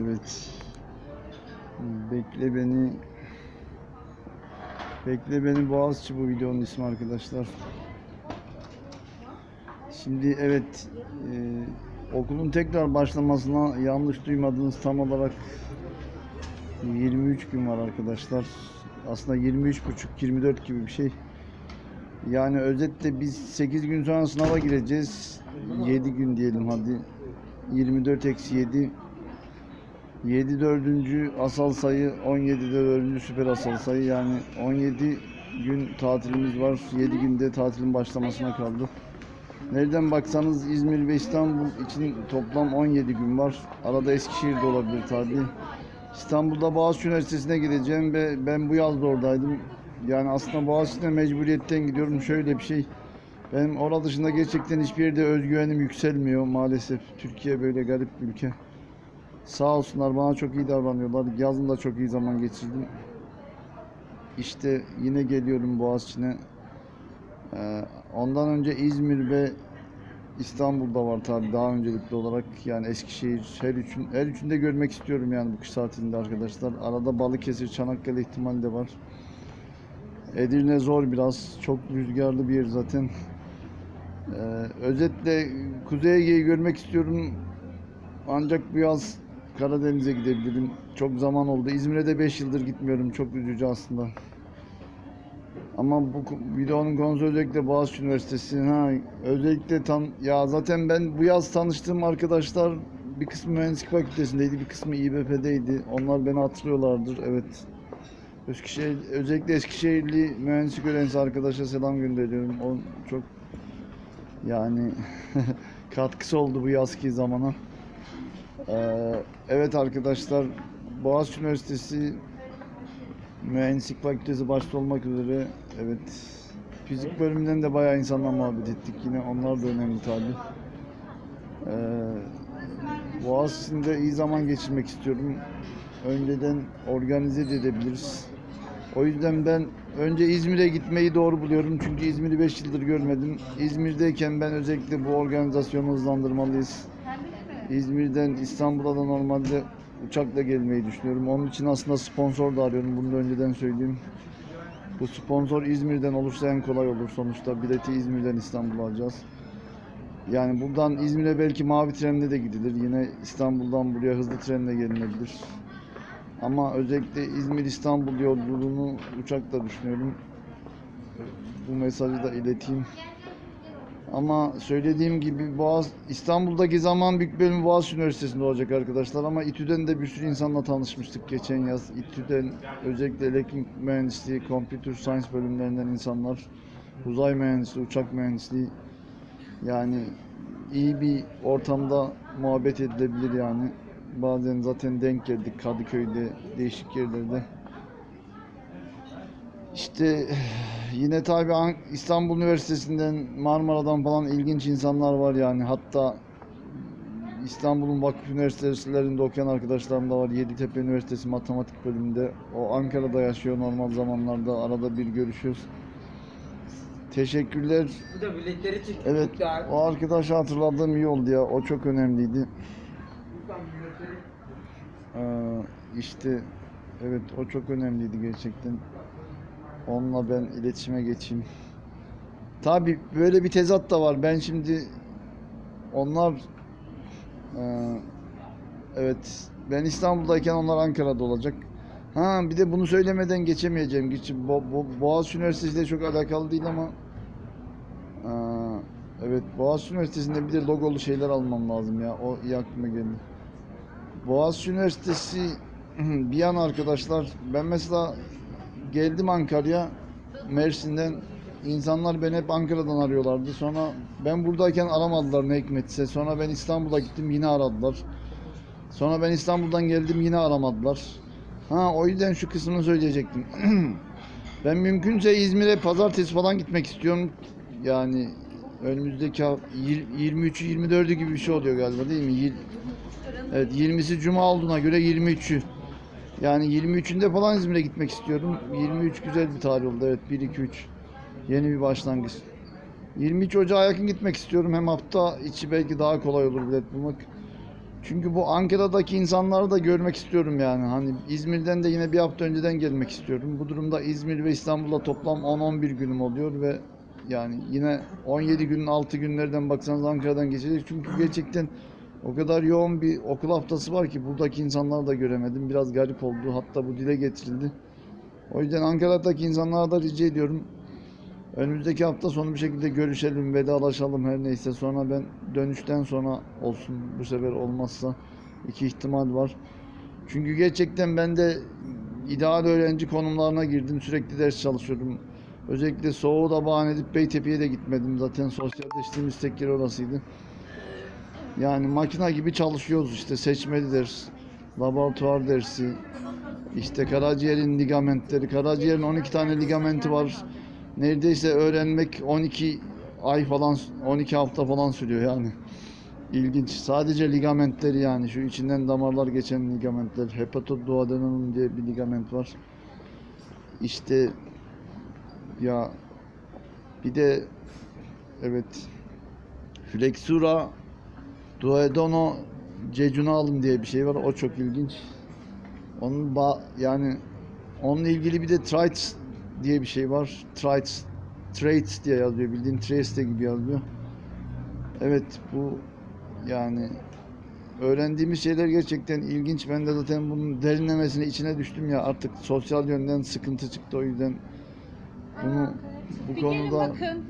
Evet. Bekle beni. Bekle beni Boğaziçi bu videonun ismi arkadaşlar. Şimdi evet e, okulun tekrar başlamasına yanlış duymadınız tam olarak 23 gün var arkadaşlar. Aslında 23 buçuk 24 gibi bir şey. Yani özetle biz 8 gün sonra sınava gireceğiz. 7 gün diyelim hadi. 24 eksi 7 7 dördüncü asal sayı 17 de dördüncü süper asal sayı yani 17 gün tatilimiz var 7 günde tatilin başlamasına kaldı. Nereden baksanız İzmir ve İstanbul için toplam 17 gün var. Arada Eskişehir de olabilir tabi. İstanbul'da Boğaziçi Üniversitesi'ne gideceğim ve ben bu yaz da oradaydım. Yani aslında Boğaziçi'ne mecburiyetten gidiyorum. Şöyle bir şey. Benim orada dışında gerçekten hiçbir yerde özgüvenim yükselmiyor maalesef. Türkiye böyle garip bir ülke. Sağ olsunlar bana çok iyi davranıyorlar. Yazın da çok iyi zaman geçirdim. İşte yine geliyorum Boğaziçi'ne. Ee, ondan önce İzmir ve İstanbul'da var tabii daha öncelikli olarak yani Eskişehir her üçün her üçünde görmek istiyorum yani bu kış tatilinde arkadaşlar. Arada Balıkesir, Çanakkale ihtimali de var. Edirne zor biraz. Çok rüzgarlı bir yer zaten. Ee, özetle Kuzey Ege'yi görmek istiyorum. Ancak bu yaz Karadeniz'e gidebilirim. Çok zaman oldu. İzmir'e de 5 yıldır gitmiyorum. Çok üzücü aslında. Ama bu videonun konusu özellikle Boğaziçi Üniversitesi. Ha, özellikle tam ya zaten ben bu yaz tanıştığım arkadaşlar bir kısmı mühendislik fakültesindeydi, bir kısmı İBP'deydi. Onlar beni hatırlıyorlardır. Evet. Eskişehir, özellikle Eskişehirli mühendislik öğrencisi arkadaşa selam gönderiyorum. O çok yani katkısı oldu bu yazki zamana. Ee, evet arkadaşlar Boğaziçi Üniversitesi Mühendislik Fakültesi başta olmak üzere evet fizik bölümünden de bayağı insanla muhabbet ettik yine onlar da önemli tabi. Ee, Boğaziçi'nde iyi zaman geçirmek istiyorum. Önceden organize de edebiliriz. O yüzden ben önce İzmir'e gitmeyi doğru buluyorum. Çünkü İzmir'i 5 yıldır görmedim. İzmir'deyken ben özellikle bu organizasyonu hızlandırmalıyız. İzmir'den İstanbul'a da normalde uçakla gelmeyi düşünüyorum. Onun için aslında sponsor da arıyorum. Bunu da önceden söyleyeyim. Bu sponsor İzmir'den olursa en kolay olur sonuçta. Bileti İzmir'den İstanbul'a alacağız. Yani buradan İzmir'e belki mavi trenle de gidilir. Yine İstanbul'dan buraya hızlı trenle gelinebilir. Ama özellikle İzmir-İstanbul yolculuğunu uçakla düşünüyorum. Bu mesajı da ileteyim. Ama söylediğim gibi Boğaz İstanbul'daki zaman büyük bölümü Boğaziçi Üniversitesi'nde olacak arkadaşlar ama İTÜ'den de bir sürü insanla tanışmıştık geçen yaz. İTÜ'den özellikle elektrik mühendisliği, computer science bölümlerinden insanlar, uzay mühendisliği, uçak mühendisliği yani iyi bir ortamda muhabbet edilebilir yani. Bazen zaten denk geldik Kadıköy'de, değişik yerlerde. İşte yine tabi An- İstanbul Üniversitesi'nden Marmara'dan falan ilginç insanlar var yani hatta İstanbul'un vakıf üniversitelerinde okuyan arkadaşlarım da var. Yeditepe Üniversitesi Matematik bölümünde. O Ankara'da yaşıyor normal zamanlarda. Arada bir görüşüyoruz. Teşekkürler. Bu da biletleri çektik. Evet o arkadaşı hatırladığım iyi oldu ya. O çok önemliydi. Ee, işte evet o çok önemliydi gerçekten. Onunla ben iletişime geçeyim. Tabi böyle bir tezat da var. Ben şimdi onlar ee, evet ben İstanbul'dayken onlar Ankara'da olacak. Ha bir de bunu söylemeden geçemeyeceğim. Geçim Bo Bo Boğaziçi Üniversitesi ile çok alakalı değil ama Aa, evet Boğaziçi Üniversitesi'nde bir de logolu şeyler almam lazım ya. O iyi aklıma geldi. Boğaziçi Üniversitesi bir yan arkadaşlar ben mesela geldim Ankara'ya Mersin'den insanlar beni hep Ankara'dan arıyorlardı. Sonra ben buradayken aramadılar ne hikmetse. Sonra ben İstanbul'a gittim yine aradılar. Sonra ben İstanbul'dan geldim yine aramadılar. Ha o yüzden şu kısmını söyleyecektim. ben mümkünse İzmir'e pazartesi falan gitmek istiyorum. Yani önümüzdeki ha- yir- 23'ü 24'ü gibi bir şey oluyor galiba değil mi? Evet 20'si cuma olduğuna göre 23'ü. Yani 23'ünde falan İzmir'e gitmek istiyorum. 23 güzel bir tarih oldu evet 1 2 3. Yeni bir başlangıç. 23 Ocağı yakın gitmek istiyorum. Hem hafta içi belki daha kolay olur bilet bulmak. Çünkü bu Ankara'daki insanları da görmek istiyorum yani. Hani İzmir'den de yine bir hafta önceden gelmek istiyorum. Bu durumda İzmir ve İstanbul'da toplam 10-11 günüm oluyor ve yani yine 17 günün 6 günlerden baksanız Ankara'dan geçecek. Çünkü gerçekten o kadar yoğun bir okul haftası var ki buradaki insanları da göremedim. Biraz garip oldu. Hatta bu dile getirildi. O yüzden Ankara'daki insanlara da rica ediyorum. Önümüzdeki hafta sonu bir şekilde görüşelim, vedalaşalım her neyse. Sonra ben dönüşten sonra olsun. Bu sefer olmazsa iki ihtimal var. Çünkü gerçekten ben de ideal öğrenci konumlarına girdim. Sürekli ders çalışıyordum. Özellikle soğuğu da bahane edip Beytepe'ye de gitmedim. Zaten sosyalleştiğimiz tek yer orasıydı. Yani makina gibi çalışıyoruz işte seçmeli ders, laboratuvar dersi, işte karaciğerin ligamentleri, karaciğerin 12 tane ligamenti var. Neredeyse öğrenmek 12 ay falan, 12 hafta falan sürüyor yani. İlginç. Sadece ligamentleri yani şu içinden damarlar geçen ligamentler. Hepatoduodenum diye bir ligament var. İşte ya bir de evet flexura duodenum jejunalum diye bir şey var. O çok ilginç. Onun ba yani onunla ilgili bir de traits diye bir şey var. Traits traits diye yazıyor. Bildiğin traits de gibi yazıyor. Evet bu yani öğrendiğimiz şeyler gerçekten ilginç. Ben de zaten bunun derinlemesine içine düştüm ya. Artık sosyal yönden sıkıntı çıktı o yüzden bunu bu Bir konuda bakın.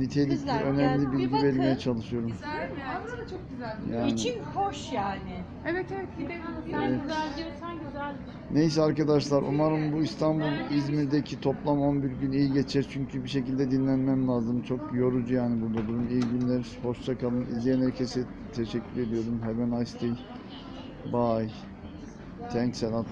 Nitelikli Kızlar, önemli bir bilgi bakın. vermeye çalışıyorum. Abla da çok güzel. Yani İçim hoş yani. Evet evet gidelim. Sen Evet. güzel diyorsan güzeldir. Neyse arkadaşlar umarım bu İstanbul İzmir'deki toplam 11 gün iyi geçer çünkü bir şekilde dinlenmem lazım. Çok yorucu yani burada durum. İyi günler. Hoşça kalın. İzleyen herkese teşekkür ediyorum. Have a nice day. Bye. Thanks a lot.